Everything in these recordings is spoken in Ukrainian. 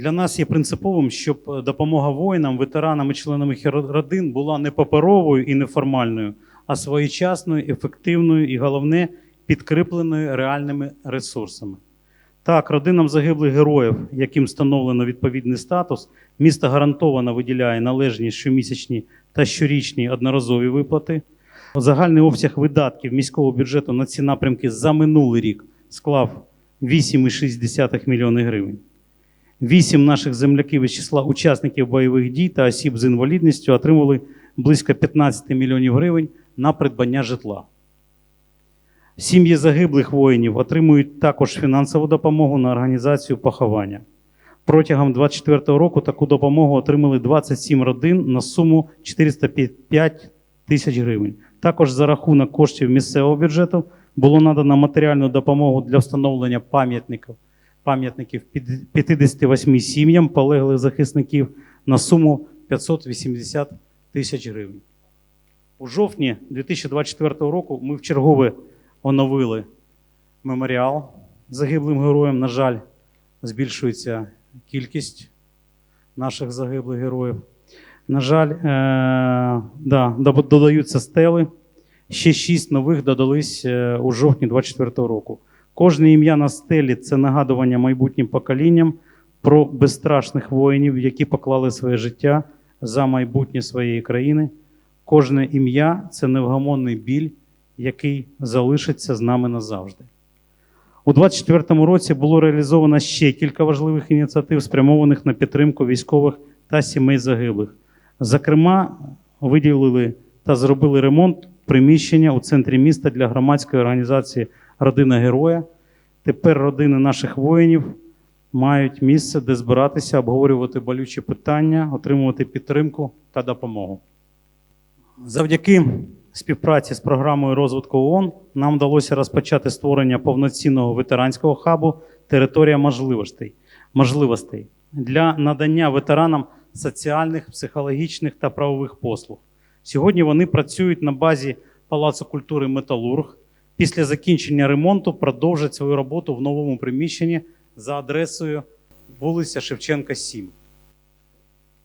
Для нас є принциповим, щоб допомога воїнам, ветеранам і членам їх родин була не паперовою і неформальною, а своєчасною, ефективною і головне підкріпленою реальними ресурсами. Так, родинам загиблих героїв, яким встановлено відповідний статус, місто гарантовано виділяє належні щомісячні та щорічні одноразові виплати. Загальний обсяг видатків міського бюджету на ці напрямки за минулий рік склав 8,6 мільйони гривень. Вісім наших земляків із числа учасників бойових дій та осіб з інвалідністю отримали близько 15 мільйонів гривень на придбання житла. Сім'ї загиблих воїнів отримують також фінансову допомогу на організацію поховання. Протягом 2024 року таку допомогу отримали 27 родин на суму 405 тисяч гривень. Також за рахунок коштів місцевого бюджету було надано матеріальну допомогу для встановлення пам'ятників пам'ятників 58 сім'ям полеглих захисників на суму 580 тисяч гривень. У жовтні 2024 року ми вчергове оновили меморіал загиблим героям. На жаль, збільшується кількість наших загиблих героїв. На жаль, е- да, додаються стели. Ще шість нових додались е, у жовтні 2024 року. Кожне ім'я на стелі це нагадування майбутнім поколінням про безстрашних воїнів, які поклали своє життя за майбутнє своєї країни. Кожне ім'я це невгамонний біль, який залишиться з нами назавжди. У 2024 році було реалізовано ще кілька важливих ініціатив, спрямованих на підтримку військових та сімей загиблих. Зокрема, виділили та зробили ремонт приміщення у центрі міста для громадської організації Родина Героя. Тепер родини наших воїнів мають місце, де збиратися, обговорювати болючі питання, отримувати підтримку та допомогу. Завдяки співпраці з програмою розвитку ООН нам вдалося розпочати створення повноцінного ветеранського хабу Територія можливостей, можливостей для надання ветеранам соціальних, психологічних та правових послуг. Сьогодні вони працюють на базі Палацу культури Металург. Після закінчення ремонту продовжать свою роботу в новому приміщенні за адресою вулиця Шевченка, 7.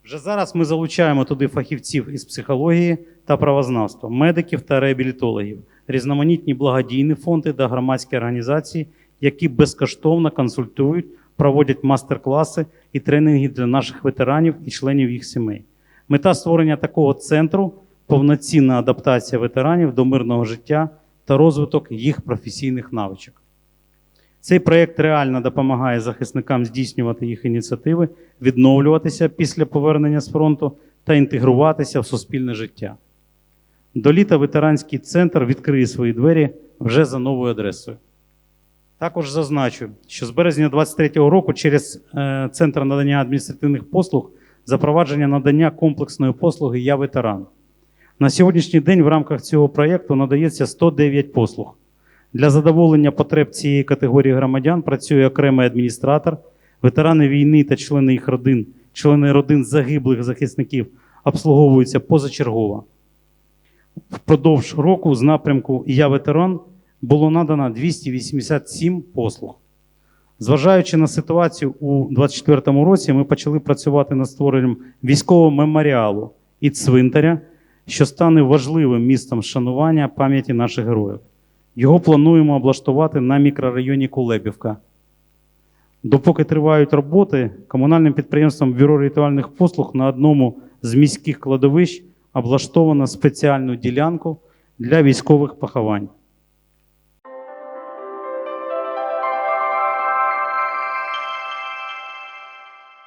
Вже зараз ми залучаємо туди фахівців із психології та правознавства, медиків та реабілітологів, різноманітні благодійні фонди та громадські організації, які безкоштовно консультують, проводять мастер-класи і тренінги для наших ветеранів і членів їх сімей. Мета створення такого центру повноцінна адаптація ветеранів до мирного життя та розвиток їх професійних навичок. Цей проєкт реально допомагає захисникам здійснювати їх ініціативи, відновлюватися після повернення з фронту та інтегруватися в суспільне життя. До літа ветеранський центр відкриє свої двері вже за новою адресою. Також зазначу, що з березня 2023 року через е, Центр надання адміністративних послуг запровадження надання комплексної послуги Я ветеран. На сьогоднішній день в рамках цього проєкту надається 109 послуг. Для задоволення потреб цієї категорії громадян працює окремий адміністратор, ветерани війни та члени їх родин, члени родин загиблих захисників обслуговуються позачергово. Впродовж року з напрямку Я ветеран було надано 287 послуг. Зважаючи на ситуацію у 2024 році, ми почали працювати над створенням військового меморіалу і цвинтаря, що стане важливим містом шанування пам'яті наших героїв. Його плануємо облаштувати на мікрорайоні Кулебівка. Допоки тривають роботи, комунальним підприємством Бюро ритуальних послуг на одному з міських кладовищ облаштовано спеціальну ділянку для військових поховань.